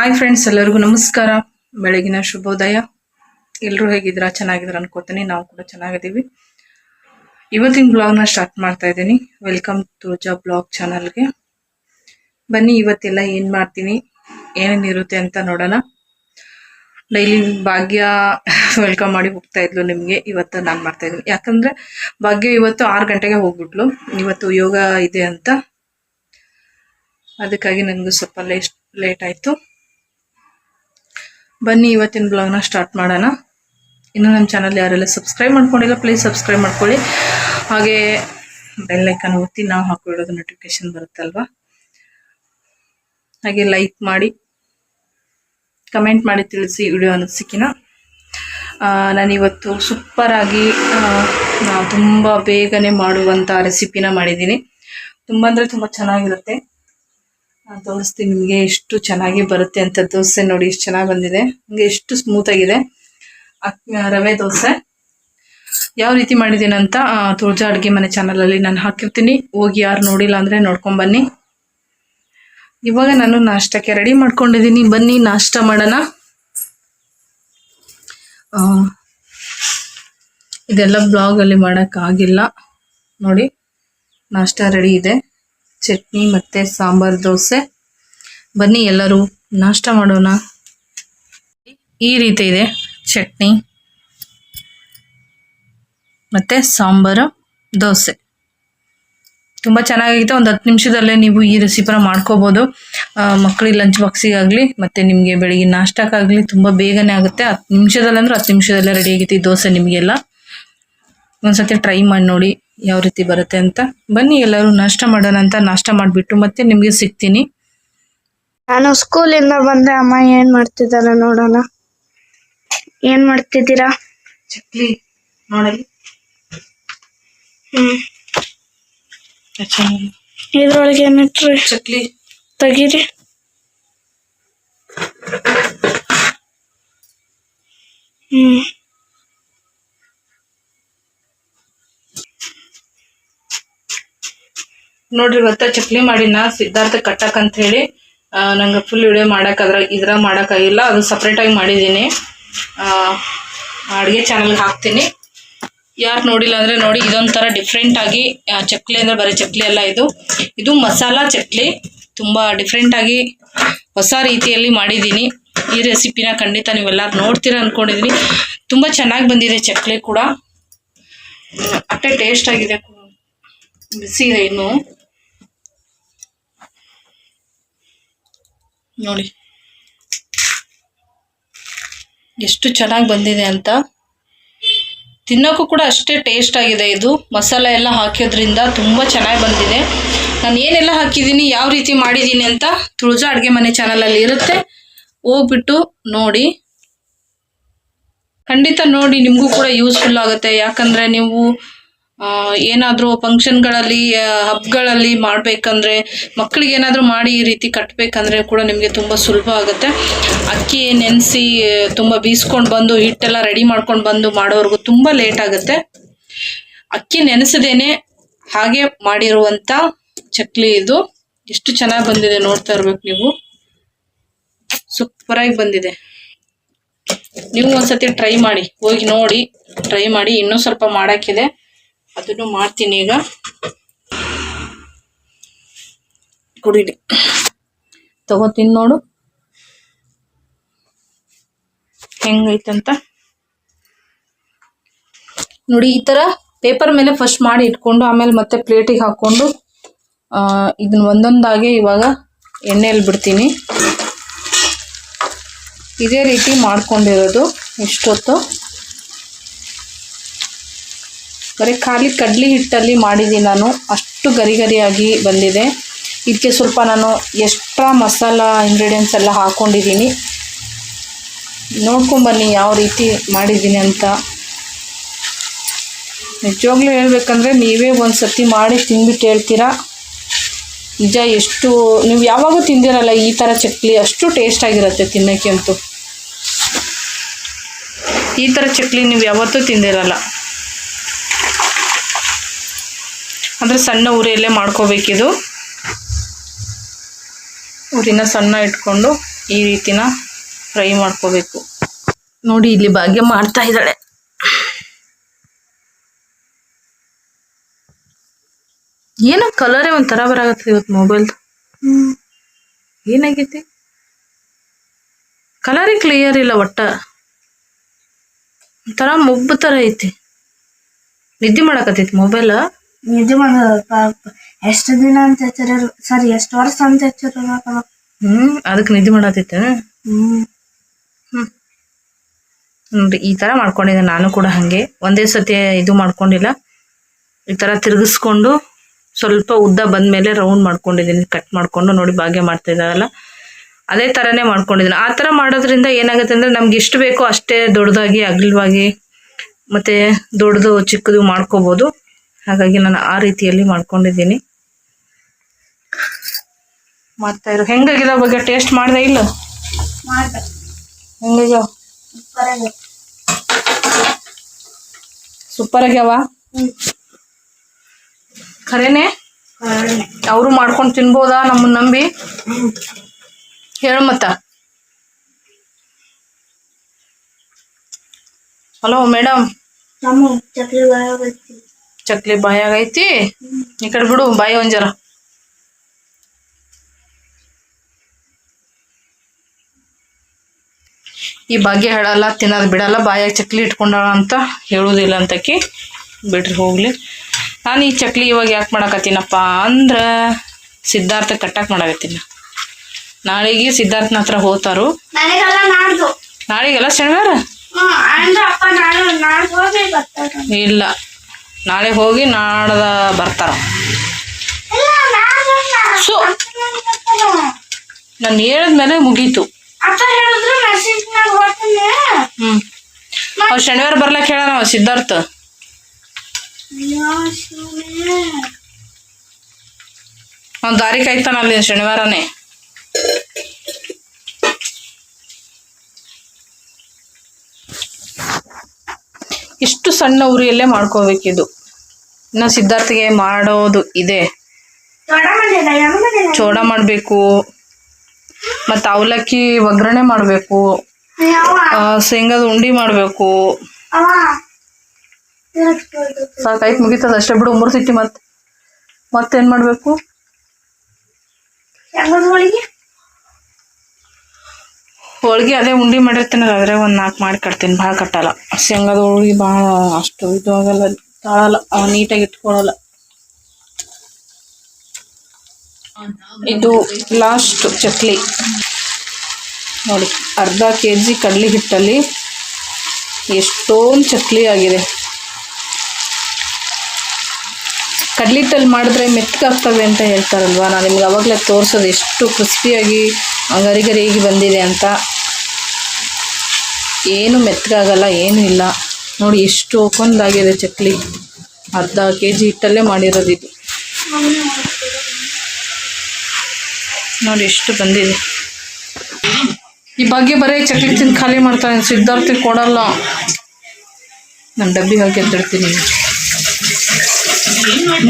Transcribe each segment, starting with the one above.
Hi friends ಎಲ್ಲರಿಗೂ ನಮಸ್ಕಾರ. ಬೆಳಗಿನ ಶುಭೋದಯ. ಎಲ್ಲರೂ ಹೇಗಿದ್ದೀರಾ? ಚೆನ್ನಾಗಿದ್ದೀರಾ ಅನ್ಕೋತೀನಿ. ನಾವು ಕೂಡ ಚೆನ್ನಾಗಿದ್ದೀವಿ. ಇವತ್ತಿನ ಬ್ಲಾಗ್ನ ಸ್ಟಾರ್ಟ್ ಮಾಡ್ತಾ ಇದ್ದೀನಿ. ವೆಲ್ಕಮ್ ತುರ್ಜಾ ಬ್ಲಾಗ್ ಚಾನಲ್ಗೆ ಬನ್ನಿ, ಇವತ್ತೆಲ್ಲ ಏನು ಮಾಡ್ತೀನಿ? ಏನೇನು ಇರುತ್ತೆ ಅಂತ ನೋಡೋಣ. ಡೈಲಿ ಭಾಗ್ಯ ವೆಲ್ಕಮ್ ಮಾಡಿ ಹೋಗ್ತಾ ಇದ್ಲು ನಿಮಗೆ. ಇವತ್ತು ನಾನು ಮಾಡ್ತಾ ಇದ್ದೀನಿ. ಯಾಕಂದ್ರೆ ಭಾಗ್ಯ ಇವತ್ತು ಆರು ಗಂಟೆಗೆ ಹೋಗ್ಬಿಟ್ಲು. ಇವತ್ತು ಯೋಗ ಇದೆ ಅಂತ. ಅದಕ್ಕಾಗಿ ನನಗೂ ಸ್ವಲ್ಪ ಲೇಟ್ ಲೇಟ್ ಆಯಿತು. ಬನ್ನಿ ಇವತ್ತಿನ ಬ್ಲಾಗ್ನ ಸ್ಟಾರ್ಟ್ ಮಾಡೋಣ. ಇನ್ನು ನಮ್ಮ ಚಾನಲ್ ಯಾರೆಲ್ಲ ಸಬ್ಸ್ಕ್ರೈಬ್ ಮಾಡ್ಕೊಂಡಿಲ್ಲ ಪ್ಲೀಸ್ ಸಬ್ಸ್ಕ್ರೈಬ್ ಮಾಡ್ಕೊಳ್ಳಿ. ಹಾಗೆ ಬೆಲ್ ಐಕನ್ ಒತ್ತಿ ನಾವು ಹಾಕೊಳ್ಳೋದು ನೋಟಿಫಿಕೇಶನ್ ಬರುತ್ತಲ್ವಾ? ಹಾಗೆ ಲೈಕ್ ಮಾಡಿ ಕಮೆಂಟ್ ಮಾಡಿ ತಿಳಿಸಿ ವಿಡಿಯೋ ಅನಿಸಿಕಿನ. ನಾನಿವತ್ತು ಸೂಪರಾಗಿ ತುಂಬ ಬೇಗನೆ ಮಾಡುವಂಥ ರೆಸಿಪಿನ ಮಾಡಿದ್ದೀನಿ. ತುಂಬ ಅಂದರೆ ತುಂಬ ಚೆನ್ನಾಗಿರುತ್ತೆ. ನಾನು ತೋರಿಸ್ತೀನಿ ನಿಮಗೆ ಎಷ್ಟು ಚೆನ್ನಾಗಿ ಬರುತ್ತೆ ಅಂತ ದೋಸೆ ನೋಡಿ, ಎಷ್ಟು ಚೆನ್ನಾಗಿ ಬಂದಿದೆ. ನಿಮಗೆ ಎಷ್ಟು ಸ್ಮೂತಾಗಿದೆ ರವೆ ದೋಸೆ. ಯಾವ ರೀತಿ ಮಾಡಿದ್ದೀನಿ ಅಂತ ತುಳಜಾ ಅಡುಗೆ ಮನೆ ಚಾನಲಲ್ಲಿ ನಾನು ಹಾಕಿರ್ತೀನಿ. ಹೋಗಿ ಯಾರು ನೋಡಿಲ್ಲ ಅಂದರೆ ನೋಡ್ಕೊಂಬನ್ನಿ ಇವಾಗ ನಾನು ನಾಷ್ಟಕ್ಕೆ ರೆಡಿ ಮಾಡ್ಕೊಂಡಿದ್ದೀನಿ. ಬನ್ನಿ, ನಾಷ್ಟ ಮಾಡೋಣ. ಇದೆಲ್ಲ ಬ್ಲಾಗಲ್ಲಿ ಮಾಡೋಕ್ಕಾಗಿಲ್ಲ ನೋಡಿ, ನಾಷ್ಟ ರೆಡಿ ಇದೆ. ಚಟ್ನಿ ಮತ್ತು ಸಾಂಬಾರ್ ದೋಸೆ. ಬನ್ನಿ ಎಲ್ಲರೂ ನಾಷ್ಟ ಮಾಡೋಣ. ಈ ರೀತಿ ಇದೆ ಚಟ್ನಿ ಮತ್ತು ಸಾಂಬಾರು, ದೋಸೆ. ತುಂಬ ಚೆನ್ನಾಗಿರುತ್ತೆ. ಒಂದು ಹತ್ತು ನಿಮಿಷದಲ್ಲೇ ನೀವು ಈ ರೆಸಿಪಿನ ಮಾಡ್ಕೋಬೋದು. ಮಕ್ಕಳಿಗೆ ಲಂಚ್ ಬಾಕ್ಸಿಗಾಗಲಿ ಮತ್ತು ನಿಮಗೆ ಬೆಳಿಗ್ಗೆ ನಾಷ್ಟಕ್ಕಾಗಲಿ ತುಂಬ ಬೇಗನೆ ಆಗುತ್ತೆ. ಹತ್ತು ನಿಮಿಷದಲ್ಲಂದ್ರೆ ಹತ್ತು ನಿಮಿಷದಲ್ಲೇ ರೆಡಿ ಆಗೈತಿ ದೋಸೆ ನಿಮಗೆಲ್ಲ. ಒಂದ್ಸತಿ ಟ್ರೈ ಮಾಡಿ ನೋಡಿ. ಯಾವ ರೀತಿ ಬರುತ್ತೆ ಅಂತ. ಬನ್ನಿ ಎಲ್ಲರೂ ನಾಷ್ಟ ಮಾಡೋಣ ಅಂತ ನಾಷ್ಟ ಮಾಡಿಬಿಟ್ಟು ಮತ್ತೆ ನಿಮಗೆ ಸಿಗ್ತೀನಿ. ನಾನು ಸ್ಕೂಲಿಂದ ಬಂದೆ ಅಮ್ಮ ಏನ್ ಮಾಡ್ತಿದ್ದಾರ ನೋಡೋಣ. ಏನ್ ಮಾಡ್ತಿದ್ದೀರಾ? ಚಕ್ಲಿ ನೋಡಲಿ ಹ್ಮ್. ಇದ್ರೊಳಗೆ ಏನಿಟ್ರಿ? ಚಕ್ಲಿ. ತೆಗೀರಿ. ಹ್ಮ್. ನೋಡ್ರಿ ಇವತ್ತ ಚಕ್ಲಿ ಮಾಡಿನ ಸಿದ್ಧಾರ್ಥ ಕಟ್ಟಕ್ ಅಂತ ಹೇಳಿ ನಂಗೆ ಫುಲ್ ವಿಡಿಯೋ ಮಾಡಕ್ ಅದ್ರ ಇದ್ರ ಮಾಡೋಕ್ಕಾಗಿಲ್ಲ ಅದು ಸಪ್ರೇಟ್ ಆಗಿ ಮಾಡಿದ್ದೀನಿ ಅಡುಗೆ ಚಾನಲ್ಗೆ ಹಾಕ್ತೀನಿ. ಯಾರು ನೋಡಿಲ್ಲ ಅಂದ್ರೆ ನೋಡಿ, ಇದೊಂಥರ ಡಿಫ್ರೆಂಟ್ ಆಗಿ ಚಕ್ಲಿ ಅಂದ್ರೆ ಬರೀ ಚಕ್ಲಿ ಅಲ್ಲ ಇದು. ಇದು ಮಸಾಲ ಚಕ್ಲಿ. ತುಂಬಾ ಡಿಫ್ರೆಂಟ್ ಆಗಿ ಹೊಸ ರೀತಿಯಲ್ಲಿ ಮಾಡಿದ್ದೀನಿ ಈ ರೆಸಿಪಿನ ಖಂಡಿತ ನೀವೆಲ್ಲರೂ ನೋಡ್ತೀರಾ ಅಂದ್ಕೊಂಡಿದ್ದೀನಿ ತುಂಬಾ ಚೆನ್ನಾಗಿ ಬಂದಿದೆ ಚಕ್ಲಿ ಕೂಡ. ಅಟ್ಟೆ ಟೇಸ್ಟ್ ಆಗಿದೆ. ಬಿಸಿ ಇದೆ ಇನ್ನು. ನೋಡಿ. ಎಷ್ಟು ಚೆನ್ನಾಗಿ ಬಂದಿದೆ ಅಂತ. ತಿನ್ನೋಕ್ಕೂ ಕೂಡ ಅಷ್ಟೇ ಟೇಸ್ಟ್ ಆಗಿದೆ ಇದು. ಮಸಾಲೆ ಎಲ್ಲ ಹಾಕಿದ್ರಿಂದ ತುಂಬ ಚೆನ್ನಾಗಿ ಬಂದಿದೆ. ನಾನು ಏನೆಲ್ಲ ಹಾಕಿದ್ದೀನಿ, ಯಾವ ರೀತಿ ಮಾಡಿದ್ದೀನಿ ಅಂತ ತುಳಜಾ ಅಡುಗೆ ಮನೆ ಚಾನಲಲ್ಲಿ ಇರುತ್ತೆ. ಹೋಗ್ಬಿಟ್ಟು ನೋಡಿ. ಖಂಡಿತ ನೋಡಿ, ನಿಮಗೂ ಕೂಡ ಯೂಸ್ಫುಲ್ ಆಗುತ್ತೆ. ಯಾಕಂದರೆ ನೀವು ಏನಾದರೂ ಫಂಕ್ಷನ್ಗಳಲ್ಲಿ ಹಬ್ಗಳಲ್ಲಿ ಮಾಡಬೇಕಂದ್ರೆ ಮಕ್ಕಳಿಗೆ ಏನಾದರೂ ಮಾಡಿ ಈ ರೀತಿ ಕಟ್ಟಬೇಕಂದ್ರೆ ಕೂಡ ನಿಮಗೆ ತುಂಬ ಸುಲಭ ಆಗುತ್ತೆ. ಅಕ್ಕಿ ನೆನೆಸಿ, ತುಂಬ ಬೀಸ್ಕೊಂಡು ಬಂದು, ಹಿಟ್ಟೆಲ್ಲ ರೆಡಿ ಮಾಡ್ಕೊಂಡು ಬಂದು ಮಾಡೋರ್ಗು ತುಂಬ ಲೇಟ್ ಆಗುತ್ತೆ. ಅಕ್ಕಿ ನೆನೆಸದೇನೆ ಹಾಗೆ ಮಾಡಿರುವಂಥ ಚಕ್ಲಿ ಇದು. ಎಷ್ಟು ಚೆನ್ನಾಗಿ ಬಂದಿದೆ ನೋಡ್ತಾ ಇರ್ಬೇಕು ನೀವು. ಸೂಪರಾಗಿ ಬಂದಿದೆ. ನೀವು ಒಂದ್ಸತಿ ಟ್ರೈ ಮಾಡಿ, ಹೋಗಿ ನೋಡಿ ಟ್ರೈ ಮಾಡಿ, ಇನ್ನೂ ಸ್ವಲ್ಪ ಮಾಡೋಕ್ಕಿದೆ ಅದನ್ನು ಮಾಡ್ತೀನಿ ಈಗ. ಕುಡಿರಿ ತಗೋತೀನಿ ನೋಡು. ಹೆಂಗೈತಂತ. ನೋಡಿ ಈ ಥರ ಪೇಪರ್ ಮೇಲೆ ಫಸ್ಟ್ ಮಾಡಿ ಇಟ್ಕೊಂಡು ಆಮೇಲೆ ಮತ್ತೆ ಪ್ಲೇಟಿಗೆ ಆ, ಇದನ್ನ ಒಂದೊಂದಾಗೆ ಇವಾಗ ಎಣ್ಣೆಯಲ್ಲಿ ಬಿಡ್ತೀನಿ. ಇದೇ ರೀತಿ ಮಾಡ್ಕೊಂಡಿರೋದು ಇಷ್ಟೊತ್ತು. ಬರೀ ಖಾಲಿ ಕಡ್ಲಿ ಹಿಟ್ಟಲ್ಲಿ ಮಾಡಿದ್ದೀನಿ ನಾನು. ಅಷ್ಟು ಗರಿ ಗರಿಯಾಗಿ ಬಂದಿದೆ. ಇದಕ್ಕೆ ಸ್ವಲ್ಪ ನಾನು ಎಕ್ಸ್ಟ್ರಾ ಮಸಾಲ ಇಂಗ್ರೀಡಿಯೆಂಟ್ಸ್ ಎಲ್ಲ ಹಾಕ್ಕೊಂಡಿದ್ದೀನಿ ನೋಡ್ಕೊಂಬನ್ನಿ ಯಾವ ರೀತಿ ಮಾಡಿದ್ದೀನಿ ಅಂತ. ನಿಜವಾಗ್ಲೂ ಹೇಳ್ಬೇಕಂದ್ರೆ ನೀವೇ ಒಂದು ಸತಿ ಮಾಡಿ ತಿಂದ್ಬಿಟ್ಟು ಹೇಳ್ತೀರಾ? ನಿಜ ಎಷ್ಟು, ನೀವು ಯಾವಾಗೂ ತಿಂದಿರಲ್ಲ ಈ ಥರ ಚಕ್ಲಿ, ಅಷ್ಟು ಟೇಸ್ಟ್ ಆಗಿರುತ್ತೆ ತಿನ್ನೋಕ್ಕೆ ಅಂತೂ. ಈ ಥರ ಚಕ್ಲಿ ನೀವು ಯಾವತ್ತೂ ತಿಂದಿರಲ್ಲ. ಅಂದರೆ ಸಣ್ಣ ಉರಿಯಲ್ಲೇ ಮಾಡ್ಕೋಬೇಕಿದು. ಉರಿನ ಸಣ್ಣ ಇಟ್ಕೊಂಡು ಈ ರೀತಿನ ಫ್ರೈ ಮಾಡ್ಕೋಬೇಕು. ನೋಡಿ ಇಲ್ಲಿ ಭಾಗ್ಯ ಮಾಡ್ತಾ ಇದ್ದಾಳೆ. ಏನೋ ಕಲರೇ ಒಂಥರ ಬರಾಗತ್ತೆ ಇವತ್ತು ಮೊಬೈಲ್ದು ಹ್ಮ್. ಏನಾಗೈತಿ? ಕಲರೇ ಕ್ಲಿಯರ್ ಇಲ್ಲ ಒಟ್ಟ. ಒಂಥರ ಮೊಬ್ಬು ಥರ ಐತಿ. ನಿದ್ದೆ ಮಾಡಕತ್ತೈತಿ ಮೊಬೈಲ್ ನಿದ್ದೆ ಮಾಡೋದು ಎಷ್ಟು ದಿನ ಅಂತ ಹೆಚ್ಚರ ಸಾರಿ ಎಷ್ಟು ವರ್ಷ ಅಂತ ಹೆಚ್ಚರ ಹ್ಮ್ ಅದಕ್ಕೆ ನಿದ್ದೆ ಮಾಡತ್ತಿತ್ತ ಹ್ಮ್. ನೋಡ್ರಿ ಈ ತರ ಮಾಡ್ಕೊಂಡಿದ್ದೆ. ನಾನು ಕೂಡ ಹಂಗೆ. ಒಂದೇ ಸತಿ ಇದು ಮಾಡ್ಕೊಂಡಿಲ್ಲ. ಈ ತರ ತಿರುಗಿಸ್ಕೊಂಡು ಸ್ವಲ್ಪ ಉದ್ದ ಬಂದ್ಮೇಲೆ ರೌಂಡ್ ಮಾಡ್ಕೊಂಡಿದ್ದೀನಿ. ಕಟ್ ಮಾಡ್ಕೊಂಡು ನೋಡಿ ಭಾಗ್ಯ ಮಾಡ್ತಾ ಇದ್ದಾರಲ್ಲ. ಅದೇ ತರನೇ ಮಾಡ್ಕೊಂಡಿದ್ದೀನಿ. ಆ ತರ ಮಾಡೋದ್ರಿಂದ ಏನಾಗುತ್ತೆ ಅಂದ್ರೆ ನಮ್ಗೆ ಎಷ್ಟು ಬೇಕೋ ಅಷ್ಟೇ ದೊಡ್ಡದಾಗಿ ಅಗಲವಾಗಿ ಮತ್ತೆ ದೊಡ್ಡದು ಚಿಕ್ಕದು ಮಾಡ್ಕೋಬಹುದು ಹಾಗಾಗಿ ನಾನು ಆ ರೀತಿಯಲ್ಲಿ ಮಾಡ್ಕೊಂಡಿದ್ದೀನಿ. ಮತ್ತೆ ಇರೋ ಹೆಂಗಾಗಿರೋ ಬಗ್ಗೆ ಟೇಸ್ಟ್ ಮಾಡ್ದೆ ಇಲ್ಲ? ಹೆಂಗಾಗ್ಯಾವ? ಸೂಪರ್ ಆಗ್ಯಾವ? ಖರೇನೆ? ಅವರು ಮಾಡ್ಕೊಂಡು ತಿನ್ಬೋದಾ ನಮ್ಮನ್ನ ನಂಬಿ? ಹೇಳು ಮತ್ತ. ಹಲೋ ಮೇಡಮ್ ಚಕ್ಲಿ ಬಾಯಾಗ ಐತಿ. ಈ ಕಡೆ ಬಿಡು ಬಾಯಿ ಒಂಜರ. ಈ ಭಾಗ್ಯ ಹೇಳಲ್ಲ ತಿನ್ನೋದು ಬಿಡಲ್ಲ ಬಾಯಾಗ ಚಕ್ಲಿ ಇಟ್ಕೊಂಡ ಅಂತ ಹೇಳುವುದಿಲ್ಲ ಅಂತಕಿ ಬಿಡ್ರಿ ಹೋಗ್ಲಿ. ನಾನು ಈ ಚಕ್ಲಿ ಇವಾಗ ಯಾಕೆ ಮಾಡಕತ್ತೀನಪ್ಪ ಅಂದ್ರೆ ಸಿದ್ಧಾರ್ಥ ಕಟ್ಟಕ್ಕೆ ಮಾಡಕತ್ತೀನಿ. ನಾಳೆಗೆ ಸಿದ್ಧಾರ್ಥನ ಹತ್ರ ಹೋತಾರು ನಾಳೆಗೆಲ್ಲ ಶನಿವಾರ? ಇಲ್ಲ. ನಾಳೆ ಹೋಗಿ ನಾಡ್ದ ಬರ್ತಾರ. ಸೊ. ನಾನು ಹೇಳಿದ್ಮೇಲೆ ಮುಗೀತು ಹ್ಞೂ ಹ್ಮ್ ಶನಿವಾರ ಬರ್ಲಕ್ ಹೇಳ ನಾವು ಸಿದ್ಧಾರ್ಥ ಅಯ್ಯೋ ಶಿವನೇ ದಾರಿ ಕಾಯ್ತಾನ ಅಲ್ಲಿ ಶನಿವಾರನೇ ಇಷ್ಟು ಸಣ್ಣ ಉರಿಯಲ್ಲೇ ಮಾಡ್ಕೋಬೇಕಿದು. ನಾ ಸಿದ್ಧಾರ್ಥಿಗೆ ಮಾಡೋದು ಇದೆ. ಚೋಡ ಮಾಡಬೇಕು. ಮತ್ತು ಅವಲಕ್ಕಿ ಒಗ್ಗರಣೆ ಮಾಡಬೇಕು. ಶೇಂಗದ ಉಂಡಿ ಮಾಡಬೇಕು. ಸಾಕಾಯ್ತು ಮುಗೀತದ ಅಷ್ಟೇ ಬಿಡು ಮುರ್ತಿಟ್ಟಿ ಮತ್ತೆ. ಮತ್ತೇನು ಮಾಡಬೇಕು? ಹೋಳಿಗೆ ಅದೇ ಉಂಡಿ ಮಾಡಿರ್ತೀನಲ್ಲ ಅದ್ರಾಗ ಒಂದು ನಾಲ್ಕು ಮಾಡಿ ಕಟ್ತೀನಿ, ಭಾಳ ಕಟ್ಟಲ್ಲ. ಶೇಂಗಾದ ಹೋಳಿಗೆ ಭಾಳ ಅಷ್ಟು ಇದು ಆಗಲ್ಲ, ತಾಳಲ್ಲ, ಅವ್ ನೀಟಾಗಿ ಇಟ್ಕೊಳಲ್ಲ. ಇದು ಲಾಸ್ಟ್ ಚಕ್ಲಿ. ನೋಡಿ, ಅರ್ಧ ಕೆ ಜಿ ಕಡ್ಲಿ ಹಿಟ್ಟಲ್ಲಿ ಎಷ್ಟೊಂದು ಚಕ್ಲಿ ಆಗಿದೆ. ಕಡ್ಲಿ ಹಿಟ್ಟಲ್ಲಿ ಮಾಡಿದ್ರೆ ಮೆತ್ತಗಾಗ್ತವೆ ಅಂತ ಹೇಳ್ತಾರಲ್ವಾ? ನಾನು ನಿಮ್ಗೆ ಅವಾಗಲೇ ತೋರಿಸೋದು ಎಷ್ಟು ಕ್ರಿಸ್ಪಿಯಾಗಿ ಗರಿ ಗರಿಯಾಗಿ ಬಂದಿದೆ ಅಂತ. ಏನು ಮೆತ್ತಗಾಗಲ್ಲ ಏನೂ ಇಲ್ಲ. ನೋಡಿ ಎಷ್ಟು ಕೊಂದಾಗಿದೆ ಚಕ್ಲಿ. ಅರ್ಧ ಕೆ ಜಿ ಹಿಟ್ಟಲ್ಲೇ ಮಾಡಿರೋದು ಇದು. ನೋಡಿ ಎಷ್ಟು ಬಂದಿದೆ. ಈ ಬಗ್ಗೆ ಬರೀ ಚಕ್ಲಿ ತಿಂದು ಖಾಲಿ ಮಾಡ್ತಾನೆ ಸಿದ್ಧಾರ್ಥಿಗೆ ಕೊಡಲ್ಲ. ನಾನು ಡಬ್ಬಿ ಹಾಕಿ ಎತ್ತಿಡ್ತೀನಿ.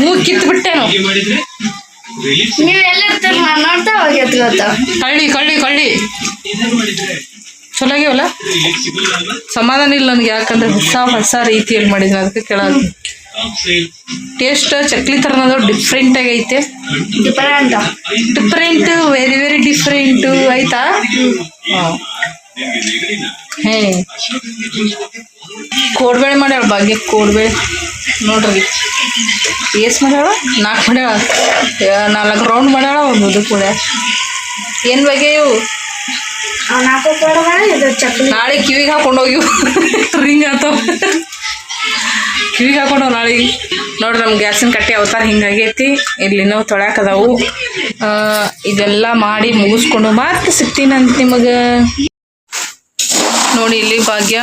ಮೂಗ್ ಕಿತ್ಬಿಟ್ಟೆ. ನೀವ್ ನೋಡ್ತಾ ಹೋಗಿ ಗೊತ್ತಾ ಕಳ್ಳಿ ಕಳ್ಳಿ ಕಳ್ಳಿ. ಚಲೋ ಆಗ್ಯಾವಲ್ಲ? ಸಮಾಧಾನ ಇಲ್ಲ ನನಗೆ ಯಾಕಂದ್ರೆ ಹೊಸ ಹೊಸ ರೀತಿಯಲ್ಲಿ ಮಾಡಿದ್ರೆ ಅದಕ್ಕೆ ಕೇಳ ಟೇಸ್ಟ್ ಚಕ್ಲಿ ಥರನದು ಡಿಫ್ರೆಂಟ್ ಆಗೈತೆ. Different different very very different ಆಯ್ತಾ? ಹಾಂ, ಕೋಡ್ಬೇಳೆ ಮಾಡ್ಯಾಳ ಭಾಗ್ಯ ಕೋಡ್ಬೇಳೆ. ನೋಡ್ರಿ. ಏಸ್ ಮಾಡ್ಯಾಳ? ನಾಲ್ಕು ಮಾಡ್ಯಾಳ. ನಾಲ್ಕು ರೌಂಡ್ ಮಾಡ್ಯಾಳ, ಒಂದು ಉದ್ದು ಕೂಡ ಏನು ಬಗ್ಗೆ ಇವು? ನಾಳೆ ಕಿವಿಗೆ ಹಾಕೊಂಡು ಹೋಗಿವು ರಿಂಗ್ ಆತವ. ಕಿವಿಗೆ ಹಾಕೊಂಡು ನಾಳೆ. ನೋಡ್ರಿ ನಮ್ಮ ಗ್ಯಾಸಿನ ಕಟ್ಟೆ ಅವತಾರ ಹಿಂಗಾಗೈತಿ ಇಲ್ಲಿ ನಾವು ತೊಳ್ಯಾಕದಾವು ಇದೆಲ್ಲ ಮಾಡಿ ಮುಗಿಸ್ಕೊಂಡು ಮತ್ತೆ ಸಿಗ್ತೀನಂತ ನಿಮಗೆ. ನೋಡಿ ಇಲ್ಲಿ ಭಾಗ್ಯ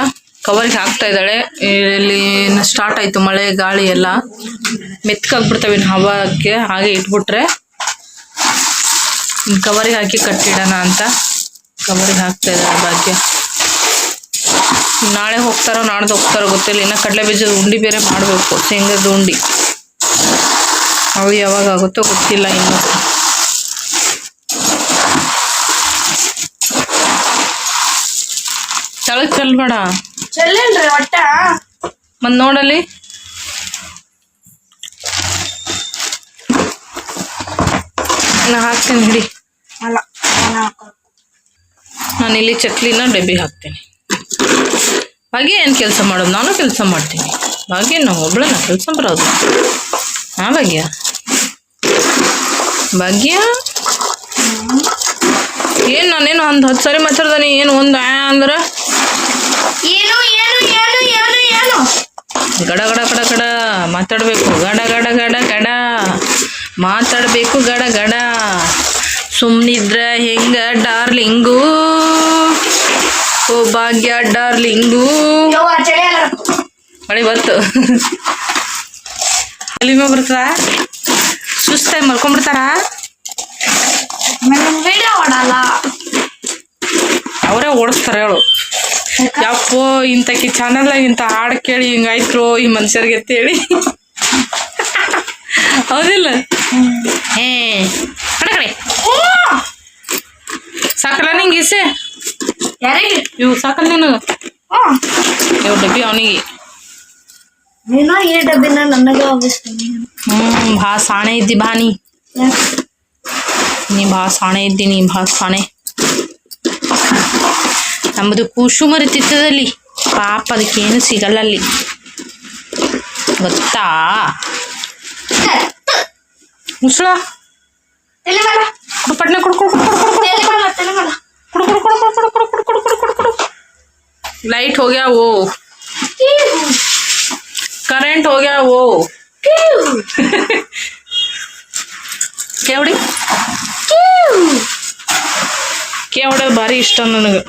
ಕವರ್ಗೆ ಹಾಕ್ತಾ ಇದ್ದಾಳೆ. ಇಲ್ಲಿ ಸ್ಟಾರ್ಟ್ ಆಯ್ತು ಮಳೆ, ಗಾಳಿ ಎಲ್ಲ. ಮೆತ್ಕಾಗ್ಬಿಡ್ತವೆ ಹವಾಕ್ಕೆ, ಹಾಗೆ ಇಟ್ಬಿಟ್ರೆ ಕವರ್ಗೆ ಹಾಕಿ ಕಟ್ಟಿಡೋಣ ಅಂತ ಕವರ್ಗೆ ಹಾಕ್ತಾ ಇದ್ದಾಳೆ ಭಾಗ್ಯ. ನಾಳೆ ಹೋಗ್ತಾರೋ, ನಾಡ್ದು ಹೋಗ್ತಾರೋ ಗೊತ್ತಿಲ್ಲ. ಇನ್ನು ಕಡಲೆ ಬೀಜದ ಉಂಡಿ ಬೇರೆ ಮಾಡಬೇಕು, ಶೇಂಗದ ಉಂಡಿ. ಅವು ಯಾವಾಗ ಆಗುತ್ತೋ ಗೊತ್ತಿಲ್ಲ ಇನ್ನು. ಕೆಳಗೆ ಚೆಲ್ಬೇಡ ಚೆಲ್ಲೇನ್ರಿ ಒಟ್ಟ ಮತ್ ನೋಡಲ್ಲಿ. ನಾ ಹಾಕ್ತೇನೆ ಹಿಡಿ. ಅಲ್ಲ ನಾನ್ ಇಲ್ಲಿ ಚಕ್ಲಿನ ಡಬ್ಬಿ ಹಾಕ್ತೇನೆ. ಹಾಗೆ ಏನು ಕೆಲಸ ಮಾಡೋದು? ನಾನು ಕೆಲಸ ಮಾಡ್ತೀನಿ. ಹಾಗೆ ನಾವು ಒಬ್ಳನ್ನ ಕೆಲಸ ಬರೋದು. ಹಾ ಭಾಗ್ಯ? ಭಾಗ್ಯ? ಏನು ನಾನೇನು ಒಂದು ಹತ್ತು ಸರಿ ಮಾತಾಡ್ದಾನೆ ಏನು ಒಂದು ಅಂದ್ರೆ? ಏನು ಏನು ಏನು ಏನು ಏನು? ಗಡ ಗಡ ಗಡ ಗಡ. ಮಾತಾಡಬೇಕು. ಗಡ ಗಡ ಗಡ ಗಡ. ಮಾತಾಡಬೇಕು ಗಡ ಗಡ. ಸುಮ್ಮನಿದ್ರ ಹೆಂಗ ಡಾರ್ಲಿಂಗು? ಓ ಭಾಗ್ಯ ಡಾರ್ಲಿಂಗು ಮಳೆ ಬಂತು. ಅಲ್ಲಿಮೆ ಬರ್ತದ ಸುಸ್ತಾಗಿ ಮಲ್ಕೊಂಡ್ಬಿಡ್ತಾರ? ಅವರೇ ಓಡಿಸ್ತಾರೆ ಹೇಳು. ಯಪ್ಪೋ ಇಂಥಕಿ ಚಾನಲ್ ಇಂಥ ಹಾಡು ಕೇಳಿ ಹಿಂಗಾಯ್ತು ಈ ಮನುಷ್ಯರಿಗೆ ಅಂತೇಳಿ. ಹೌದಿಲ್ಲ? ಹೇ ಕಡೆ. ಸಾಕಲ್ಲ ನಿಂಗೆ ಇಸೆ? ಇವು ಸಾಕಲ್ಲ ನೀನು ಇವು ಡಬ್ಬಿ ಅವನಿಗೆ. ನೀನು ಈ ಡಬ್ಬಿನ ನನಗೆ ಹೋಗಿಸ್ತೀನಿ ಹ್ಞೂ ಭಾಳ ಸಾಣೆ ಇದ್ದಿ ಬಾ ನೀ. ಭಾಳ ಸಾಣೆ ಇದ್ದಿ ನೀ ಭಾ ಸಾಣೆ. ನಮ್ಮದು ಕುಸುಮರಿ ತಿತ್ತದಲ್ಲಿ ಪಾಪ ಅದಕ್ಕೇನು ಸಿಗಲ್ಲ ಅಲ್ಲಿ ಗೊತ್ತಾ ಮುಸುಳ ಪಟ್ನ ಕೊಡು ಲೈಟ್ ಹೋಗ್ಯಾವೋ ಕರೆಂಟ್ ಹೋಗ್ಯಾವು ಕೇವಡಿ ಅಕ್ಕಿ ಹೊಡೆಯೋದು ಭಾರಿ ಇಷ್ಟ ನನಗೆ.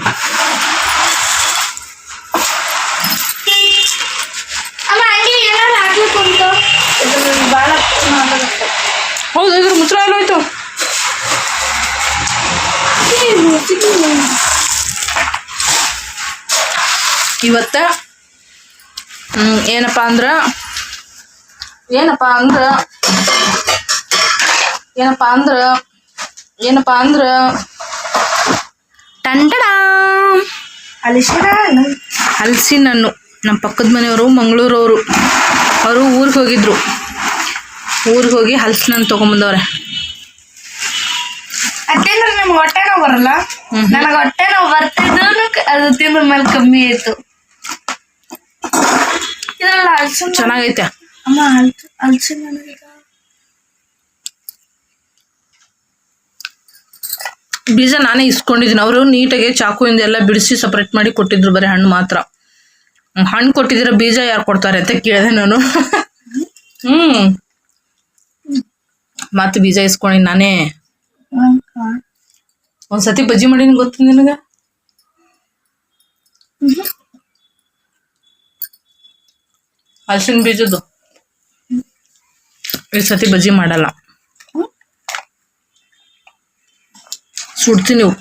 ಹೌದು ಇದ್ರ ಮುಚ್ಚ ಎಲ್ಲೋಯ್ತು ಇವತ್ತ ಏನಪ್ಪ ಅಂದ್ರೆ? ಏನಪ್ಪ ಅಂದ್ರೆ? ಏನಪ್ಪ ಅಂದ್ರೆ? ಏನಪ್ಪ ಅಂದ್ರೆ? ಟಂಟಡ ಹಲಸಿನ ಹಣ್ಣು ನಮ್ಮ ಪಕ್ಕದ ಮನೆಯವರು ಮಂಗಳೂರವರು. ಅವರು ಊರಿಗೆ ಹೋಗಿದ್ರು. ಊರಿಗೆ ಹೋಗಿ ಹಲಸಿನ ಹಣ್ಣು ತೊಗೊಂಬಂದವ್ರೆ. ಅತ್ತಂದ್ರೆ ನಮ್ಗೆ ಹೊಟ್ಟೆ ನೋವು ಬರಲ್ಲ. ನನಗೆ ಹೊಟ್ಟೆ ನೋವು ಬರ್ತಿದ್ರು ಅದು ತಿಂದ ಮೇಲೆ ಕಮ್ಮಿ ಆಯ್ತು. ಇದ್ರಲ್ಲ ಹಲ್ಸಿನ ಚೆನ್ನಾಗೈತೆ. ಅಮ್ಮ ಹಲ್ಸು ಹಲ್ಸಿನ ಹಣ್ಣು ಬೀಜ ನಾನೇ ಇಸ್ಕೊಂಡಿದ್ದೀನಿ. ಅವರು ನೀಟಾಗಿ ಚಾಕುವಿಂದ ಎಲ್ಲ ಬಿಡಿಸಿ ಸಪ್ರೇಟ್ ಮಾಡಿ ಕೊಟ್ಟಿದ್ರು ಬರೀ ಹಣ್ಣು ಮಾತ್ರ. ಹಣ್ಣು ಕೊಟ್ಟಿದ್ದೀರ ಬೀಜ ಯಾರು ಕೊಡ್ತಾರೆ ಅಂತ ಕೇಳಿದೆ ನಾನು. ಹ್ಮ್. ಮತ್ತೆ ಬೀಜ ಇಸ್ಕೊಂಡಿನಿ ನಾನೇ. ಒಂದ್ಸತಿ ಬಜ್ಜಿ ಮಾಡೀನಿ ಗೊತ್ತು ನಿನಗ? ಹಲಸಿನ ಬೀಜದ್ದು. ಈ ಸತಿ ಬಜ್ಜಿ ಮಾಡಲ್ಲ. ಸುಡ್ತೀನಿ ನೀವು.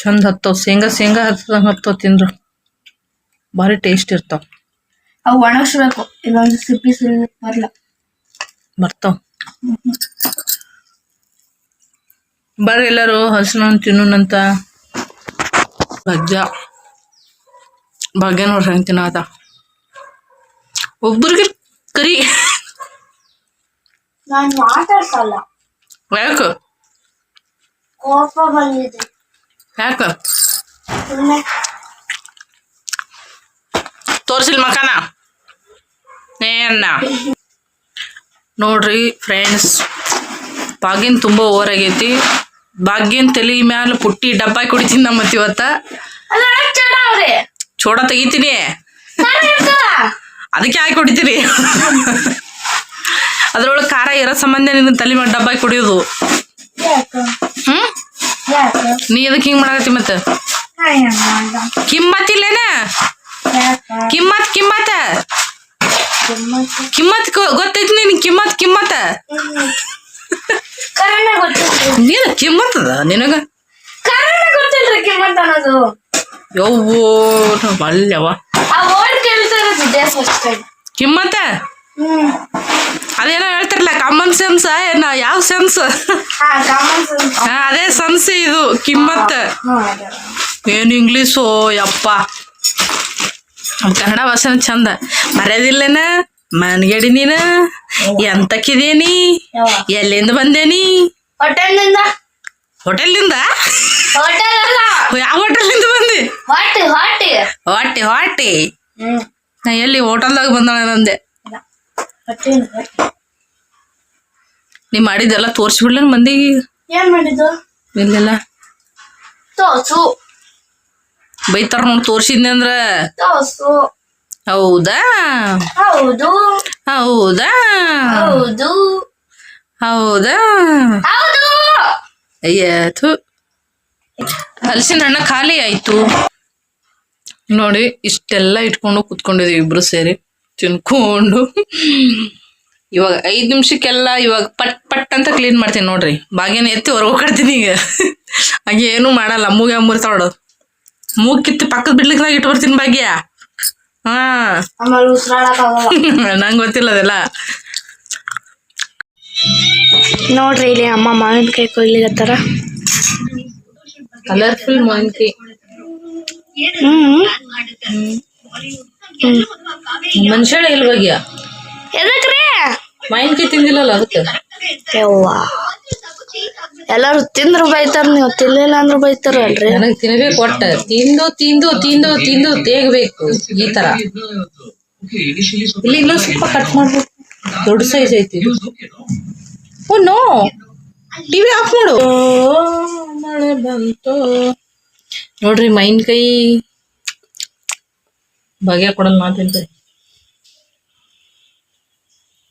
ಚಂದ ಹತ್ತವ್ ಶೇಂಗಾ ಶೇಂಗಾ ಹತ್ತದಂಗ ಹತ್ತವ ತಿಂದ್ರು. ಭಾರಿ ಟೇಸ್ಟ್ ಇರ್ತಾವ. ಅವು ಒಣಗಿಸ್ಬೇಕು ಇಲ್ಲೊಂದು ಸಿಪ್ಪಿ ಬರಲ್ಲ ಬರ್ತಾವ. ಬರ್ರಿ ಎಲ್ಲರೂ ಹಸನ ತಿನ್ನೋಣಂತ ಬಜ್ಜ ಭಾಗ್ಯ ನೋಡ್ರಿ ಹೆಂಗೆ ತಿನ್ನೋದ ಒಬ್ಬರಿಗೆ ಕರಿ. ನಾನು ಮಾತಾಡ್ಸಲ್ಲ ಯಾಕ? ಕೋಪ ಬಂದಿದೆ. ಯಾಕ? ಸುಮ್ಮನೆ ತೋರಿಸಿಲ್ ಮಕಾನ? ಏನ ನೋಡ್ರಿ ಫ್ರೆಂಡ್ಸ್ ಭಾಗ್ಯನ್ ತುಂಬ ಓವರ್ ಆಗೈತಿ. ಬಾಗಿನ್ ತಲೆ ಮ್ಯಾಲ ಪುಟ್ಟಿ ಡಬ್ಬ ಕುಡಿತೀನಿ ನಮ್ಮ ಇವತ್ತ. ಚಡ ತೆಗಿತೀನಿ. ಅದಕ್ಕೆ ಹಾಕಿ ಹೊಡಿತೀರಿ ಅದ್ರೊಳಗೆ ಖಾರ ಇರೋ ಸಂಬಂಧ ನಿನ್ನ ತಲೆ ಮೇಲೆ ಡಬ್ಬ ಕುಡಿಯೋದು. ಹ್ಮ್? ನೀ ಅದಕ್ಕೆ ಹಿಂಗ್ ಮಾಡಕತ್ತಿ ಮತ್ತೆ? ಕಿಮ್ಮತ್ ಇಲ್ಲೇನ? ಕಿಮ್ಮತ್ ಕಿಮ್ಮತ್ತ ಕಿಮ್ಮತ್ ಗೊತ್ತೈತಿ ನಿನ್ ಕಿಮ್ಮತ್ ಕಿಮ್ಮತ್ತ ನೀನು ಕಿಮ್ಮತ್ತದ ನಿನಗ? ಕಿಮ್ಮತ್ತ ಅದೇನೋ ಹೇಳ್ತಾರಲ್ಲ ಕಾಮನ್ ಸೆನ್ಸ್ ಏನೋ ಯಾವ ಸೆನ್ಸ್ ಅದೇ ಸೆನ್ಸ್ ಇದು ಕಿಮ್ಮತ್. ಏನು ಇಂಗ್ಲೀಷು ಯಪ್ಪ. ಕನ್ನಡ ಭಾಷೆನ ಚಂದ. ಮರ್ಯಾದಿಲ್ಲನ ಮನ್ಗಡಿ ನೀನು? ಎಂತಕ್ಕಿದೇನಿ ಎಲ್ಲಿಂದ ಬಂದೇನಿ? ಹೋಟೆಲ್ನಿಂದ. ಹೋಟೆಲ್ನಿಂದ? ಯಾವ ಹೋಟೆಲ್ನಿಂದ ಬಂದಿ? ಹೊಟ್ಟೆ ಹೊಟ್ಟೆ. ನಾ ಎಲ್ಲಿ ಹೋಟೆಲ್ದಾಗ ಬಂದಾಳೆ ನಂದೆ. ನೀ ಮಾಡಿದೆಲ್ಲ ತೋರ್ಸ್ಬಿಡ್ಲ ಮಂದಿಗೆ? ಏನ್ ಮಾಡಿದ್ದು? ಇಲ್ಲೆಲ್ಲ? ತೋಸು ಬೈತಾರ ನೋಡಿ ತೋರ್ಸಿದ್ನಿ ಅಂದ್ರ. ಹೌದಾ? ಹೌದು. ಹೌದಾ? ಹೌದು. ಹೌದಾ? ಹೌದು. ಅಯ್ಯ ಹಲಸಿನ ಹಣ್ಣ ಖಾಲಿ ಆಯ್ತು. ನೋಡಿ ಇಷ್ಟೆಲ್ಲ ಇಟ್ಕೊಂಡು ಕುತ್ಕೊಂಡಿದೀವಿ ಇಬ್ರು ಸೇರಿ. ತಿನ್ಕೊಂಡು. ಇವಾಗ ಐದು ನಿಮಿಷಕ್ಕೆಲ್ಲ ಇವಾಗ ಪಟ್ ಪಟ್ ಅಂತ ಕ್ಲೀನ್ ಮಾಡ್ತೀನಿ ನೋಡ್ರಿ. ಬಾಗಿನ ಎತ್ತಿ ಹೊರಗೆ ಹೋಗ್ಕೊಡ್ತೀನಿ ಈಗ. ಹಾಗೆ ಏನೂ ಮಾಡಲ್ಲ. ಮೂಗೆ ಮುರಿತಾವಳು ಮೂಗ್ ಕಿತ್ತು ಪಕ್ಕದ ಬಿಡ್ಲಿಕ್ಕಾಗ ಇಟ್ಟು ಬರ್ತೀನಿ ಭಾಗ್ಯ. ಹಾ. ನಂಗೆ ಗೊತ್ತಿಲ್ಲ ಅದೆಲ್ಲ. ನೋಡ್ರಿ ಇಲ್ಲಿ ಅಮ್ಮ ಮಾವಿನಕಾಯಿ ಕೊಯ್ಲಿಗತ್ತಾರ. ಕಲರ್ಫುಲ್ ಮಾವಿನಕಾಯಿ ಹ್ಮ್. ಮನುಷ್ಯಳ ಎಲ್ಲಿ ಭಾಗ್ಯ ಎದಕ್ರಿ? ಮಾವಿನಕಾಯಿ ತಿಂದಿಲ್ಲಲ್ಲ ಅದಕ್ಕೆ? ಯವ್ವ. ಎಲ್ಲಾರು ತಿಂದ್ರು ಬೈತಾರ ನೀವು ತಿನ್ಲಿಲ್ಲ ಅಂದ್ರು ಬೈತಾರಲ್ರಿ. ನನಗೆ ತಿನ್ಬೇಕು ಒಟ್ಟ ತಿಂದು ತಿಂದು ತಿಂದು ತಿಂದು ತೇಗ್ಬೇಕು ಈ ತರ. ಇಲ್ಲಿ ಇನ್ನೊಂದು ಸ್ವಲ್ಪ ಕಟ್ ಮಾಡ್ಬೇಕು. ದೊಡ್ಡ ಸೈಜ್ ಐತಿ. Oh no. ಟಿವಿ ಆಫ್ ಮಾಡು ಮಳೆ ಬಂತು. ನೋಡ್ರಿ ಮಾವಿನಕಾಯಿ ಭಾಗ್ಯ ಕೊಡಲ್ ನಾ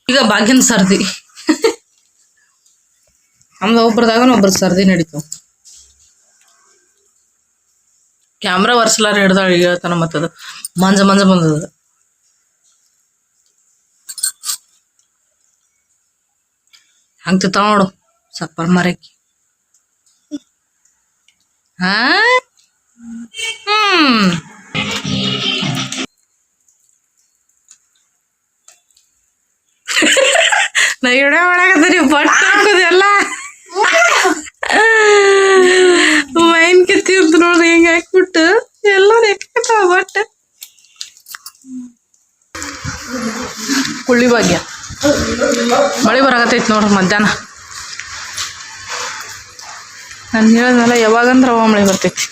ಈಗ ಭಾಗ್ಯನ ಸರ್ದಿ. ನಮ್ದು ಒಬ್ರದಾಗ ಒಬ್ರ ಸರ್ದಿ ನಡೀತು. ಕ್ಯಾಮ್ರಾ ಒರ್ಸಲಾರ ಹಿಡ್ದಾಳ ಹೇಳ್ತಾನ ಮತ್ತದು ಮಂಜ ಮಂಜ ಬಂದದ. ಹಂಗ ತಿಂತಾಳ ನೋಡು, ಸಪ್ಪರ್ ಮರಕ್ಕೆ ಹಾ? ಹ್ಮ್. ನಾ ಇಡ ಮಾಡಕತ್ತೀರಿ ಬಟ್ ಮೈನ್ ಕಿತ್ತಿ ಅಂತ ನೋಡ್ರಿ ಹಿಂಗೆ ಹಾಕ್ಬಿಟ್ಟು ಎಲ್ಲ ನೆಕ್ಕಾವ ಬಟ್ ಕುಳ್ಳಿ ಭಾಗ್ಯ. ಮಳೆ ಬರಾಕತ್ತೈತಿ ನೋಡ್ರಿ ಮಧ್ಯಾಹ್ನ. ನಾನು ಹೇಳಿದ್ನಲ್ಲ, ಯಾವಾಗಂದ್ರೆ ಅವ ಮಳೆ ಬರ್ತೈತಿ.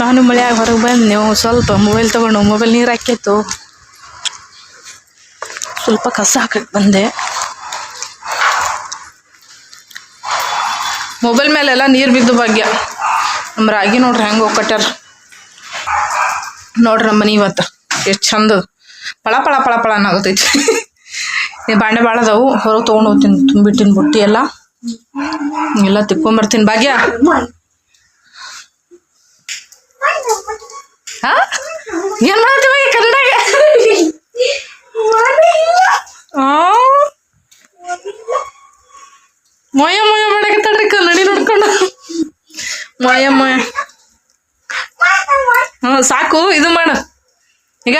ನಾನು ಮಳೆಯಾಗ ಹೊರಗೆ ಬಂದು ನೀವು ಸ್ವಲ್ಪ ಮೊಬೈಲ್ ತೊಗೊಂಡು ಮೊಬೈಲ್ ನೀರು ಹಾಕಿತ್ತು ಸ್ವಲ್ಪ ಕಸ ಹಾಕಕ್ಕೆ ಬಂದೆ. ಮೊಬೈಲ್ ಮೇಲೆಲ್ಲ ನೀರು ಬಿದ್ದು ಭಾಗ್ಯ. ನಮ್ಮ ರಾಗಿ ನೋಡ್ರಿ ಹೆಂಗೆ ಹೋಗ್ಕಟ್ಯಾರ. ನೋಡ್ರಿ ನಮ್ಮ ಮನೆ ಇವತ್ತು. ಎಷ್ಟು ಚಂದ. ಪಳ ಪಳ ಪಳ ಪಳ ಈ ಬಾಂಡೆ ಭಾಳ ಅದಾವು. ಹೊರಗೆ ತೊಗೊಂಡು ಹೋಗ್ತೀನಿ. ತುಂಬಿಟ್ಟಿನ ಬುಟ್ಟಿ ಎಲ್ಲ. ಎಲ್ಲ ತಿಕ್ಕೊಂಬರ್ತೀನಿ ಭಾಗ್ಯ. ಹಾ ಏನು ಮಾಡ್ತೀವಿ ಕನ್ನಡ ಮೊಯ ಮೊಯ ಮಾಡಕತ್ತಾಳ್ರಿ ನಡಿ ನೋಡ್ಕೊಂಡು. ಮೊಯ ಮೊಯ. ಹ್ಞೂ ಸಾಕು ಇದು ಮಾಡು. ಈಗ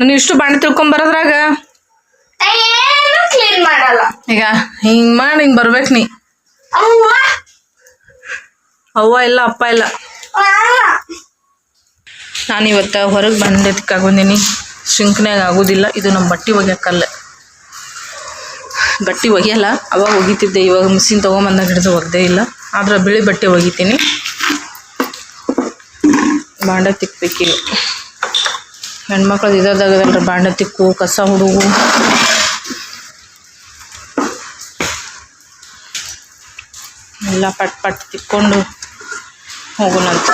ನಾನು ಇಷ್ಟು ಬಾಣಿ ತಿಳ್ಕೊಂಬರೋದ್ರಾಗ ಬರೋದ್ರಾಗ ಕ್ಲೀನ್ ಮಾಡಲ್ಲ. ಈಗ ಹಿಂಗ್ ಮಾಡಿ ಹಿಂಗ್ ಬರ್ಬೇಕು ನೀ. ಅವ್ವ. ಇಲ್ಲ ಅಪ್ಪ ಇಲ್ಲ. ನಾನು ಇವತ್ತು ಹೊರಗೆ ಬಂದಿದ್ದಕ್ಕಾಗೊಂದಿನಿ ಶಿಂಕ್ನ್ಯಾಗ ಆಗೋದಿಲ್ಲ. ಇದು ನಮ್ಮ ಬಟ್ಟೆ ಒಗ್ಯಾಕಲ್ಲ ಬಟ್ಟೆ ಒಗೆಯಲ್ಲ, ಅವಾಗ ಒಗಿತಿದ್ದೆ. ಇವಾಗ ಮಿಷಿನ್ ತೊಗೊಂಬಂದಾಗ ಹಿಡಿದು ಒಗ್ದೇ ಇಲ್ಲ. ಆದ್ರೆ ಬಿಳಿ ಬಟ್ಟೆ ಒಗಿತೀನಿ. ಬಾಂಡ ತಿಕ್ಬೇಕಿಲ್ಲ ಹೆಣ್ಮಕ್ಳದ್ದು ಇದಾಗದಲ್ರಿ ಬಾಂಡ ತಿಕ್ಕು, ಕಸ ಹುಡುಗು. ಎಲ್ಲ ಪಟ್ ಪಟ್ ತಿಕ್ಕೊಂಡು ಹೋಗೋಣಂತ.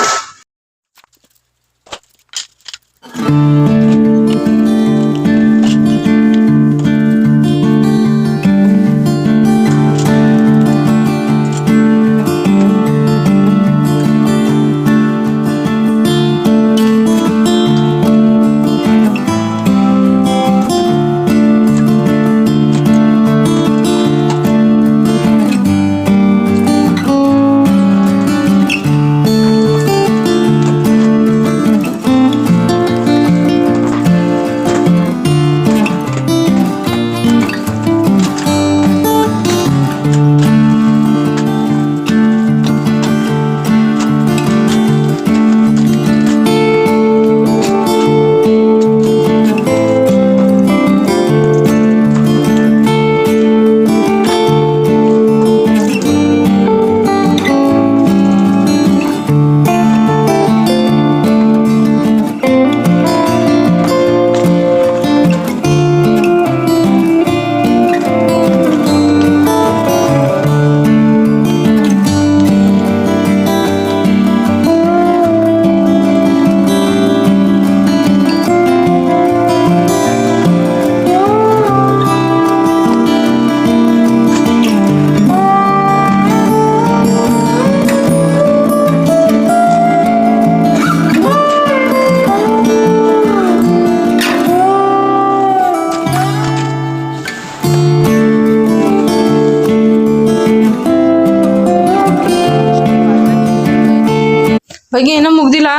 ಬಗ್ಗೆ ಏನೋ ಮುಗ್ದಿಲ್ಲ?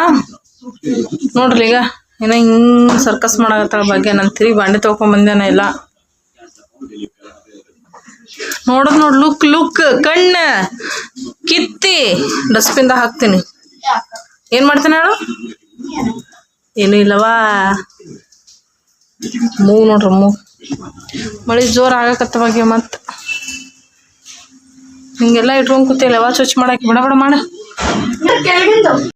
ನೋಡ್ರಿ ಈಗ. ಏನೋ ಹಿಂಗ್ ಸರ್ಕಸ್ ಮಾಡಕತ್ತಾಳ ಬಗ್ಗೆ ನಾನು ತಿರಿ ಬಾಂಡೆ ತೊಗೊಂಬಂದೇನ ಇಲ್ಲ. ನೋಡೋದ್ ನೋಡ್ ಲುಕ್ ಲುಕ್ ಕಣ್ಣ, ಕಿತ್ತಿ. ಡಸ್ಟ್ಬಿನ್ದಾಗ ಹಾಕ್ತೀನಿ. ಏನ್ ಮಾಡ್ತೇನೆ ಹೇಳು? ಏನು ಇಲ್ಲವಾ? ಮೂ ನೋಡ್ರಿ ಮೂ ಮಳಿ ಜೋರ್ ಆಗಕತ್ತ ಬಗ್ಗೆ ಮತ್ತ. ಹಿಂಗೆಲ್ಲ ಇಟ್ಕೊಂಡ್ ಕೂತಿಲ್ಲ ಯಾವ ಸ್ವಚ್ಛ ಮಾಡಕ್ಕೆ ಬಿಡ ಬಿಡ ಮಾಡ. Cargando